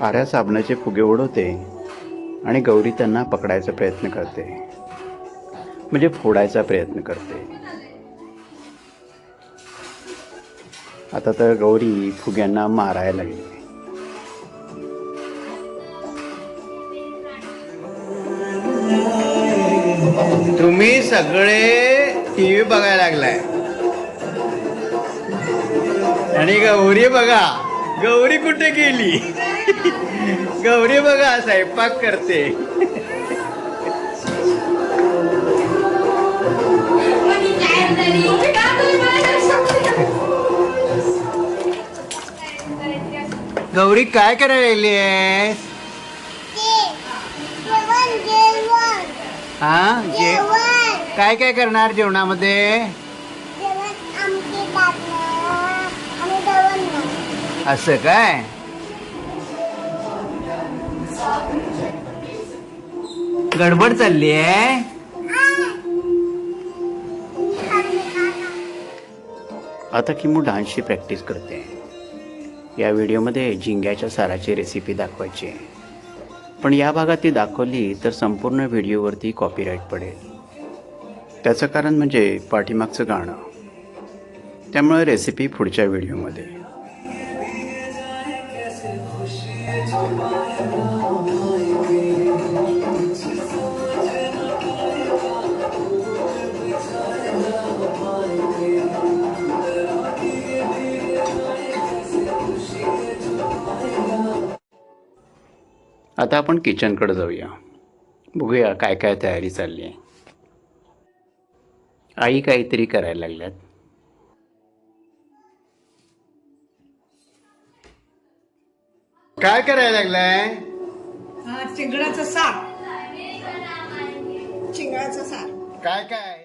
आऱ्या साबणाचे फुगे उडवते आणि गौरी त्यांना पकडायचा प्रयत्न करते. म्हणजे फोडायचा प्रयत्न करते. आता तर गौरी फुग्यांना मारायला लागली. तुम्ही सगळे टी व्ही बघायला लागलाय. आणि गौरी बघा गौरी कुठे गेली? गौरी बघा स्वयंपाक करते. गौरी काय करायला जेवण हा? जे काय काय करणार जेवणामध्ये? असं काय? गडबड चालली आहे? आता किमू डान्सची प्रॅक्टिस करते. या व्हिडिओमध्ये झिंग्याच्या साराची रेसिपी दाखवायची आहे. पण या भागात ती दाखवली तर संपूर्ण व्हिडिओवरती कॉपीराईट पडेल. त्याचं कारण म्हणजे पाठीमागचं गाणं. त्यामुळे रेसिपी पुढच्या व्हिडिओमध्ये. आता आपण किचनकडे जाऊया. बघूया काय काय तयारी चालली आहे. आई काहीतरी करायला लागल्यात. काय करायला लागलाय? हा चिंगळाचं सार चिंगळाचं सार काय काय?